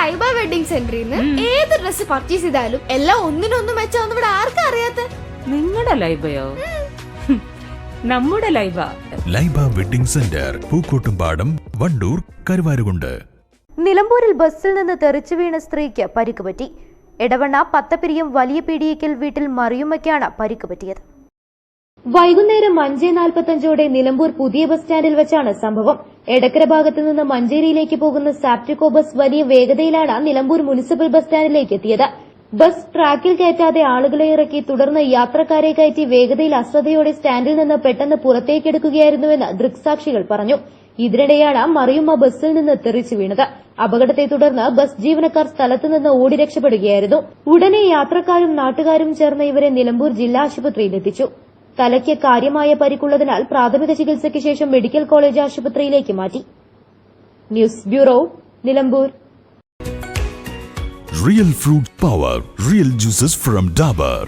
Laiba wedding സെന്ററിൽ നിന്ന് ഏത് ഡ്രസ് പർച്ചേസ് ചെയ്താലും എല്ലാം ഒന്നിനൊന്നും മെച്ചാന്ന് ഇവിടെ ആർക്കും അറിയാത്ത? നിങ്ങളുടെ ലൈബയോ? നമ്മുടെ Laiba. Laiba wedding centre Pookkottumpadam Wandoor Karuvarakundu. നിലമ്പൂരിൽ ബസ്സിൽ നിന്ന് തെറിച്ചു വീണ സ്ത്രീക്ക് പരിക്ക് പറ്റി. എടവണ്ണ പത്തപ്പിരിയും വലിയ പീടിയേക്കൽ വീട്ടിൽ മറിയുമ്മയ്ക്കാണ് പരിക്ക് പറ്റിയത്. വൈകുന്നേരം അഞ്ച് നാൽപ്പത്തഞ്ചോടെ നിലമ്പൂർ പുതിയ ബസ് സ്റ്റാൻഡിൽ വെച്ചാണ് സംഭവം. എടക്കര ഭാഗത്ത് നിന്ന് മഞ്ചേരിയിലേക്ക് പോകുന്ന സാപ്റ്റിക്കോ ബസ് വലിയ വേഗതയിലാണ് നിലമ്പൂർ മുനിസിപ്പൽ ബസ് സ്റ്റാൻഡിലേക്ക് എത്തിയത്. ബസ് ട്രാക്കിൽ കയറ്റാതെ ആളുകളെ ഇറക്കി തുടർന്ന് യാത്രക്കാരെ കയറ്റി വേഗതയിൽ അശ്രദ്ധയോടെ സ്റ്റാൻഡിൽ നിന്ന് പെട്ടെന്ന് പുറത്തേക്കെടുക്കുകയായിരുന്നുവെന്ന് ദൃക്സാക്ഷികൾ പറഞ്ഞു. ഇതിനിടെയാണ് മറിയുമ്മ ബസ്സിൽ നിന്ന് തെറിച്ചു വീണത്. അപകടത്തെ തുടർന്ന് ബസ് ജീവനക്കാർ സ്ഥലത്തു നിന്ന് ഓടി രക്ഷപ്പെടുകയായിരുന്നു. ഉടനെ യാത്രക്കാരും നാട്ടുകാരും ചേർന്ന് ഇവരെ നിലമ്പൂർ ജില്ലാ ആശുപത്രിയിൽ എത്തിച്ചു തലയ്ക്ക് കാര്യമായ പരിക്കുള്ളതിനാൽ പ്രാഥമിക ചികിത്സയ്ക്ക് ശേഷം മെഡിക്കൽ കോളേജ് ആശുപത്രിയിലേക്ക് മാറ്റി. News bureau Nilambur. Real fruit power real juices from Dabur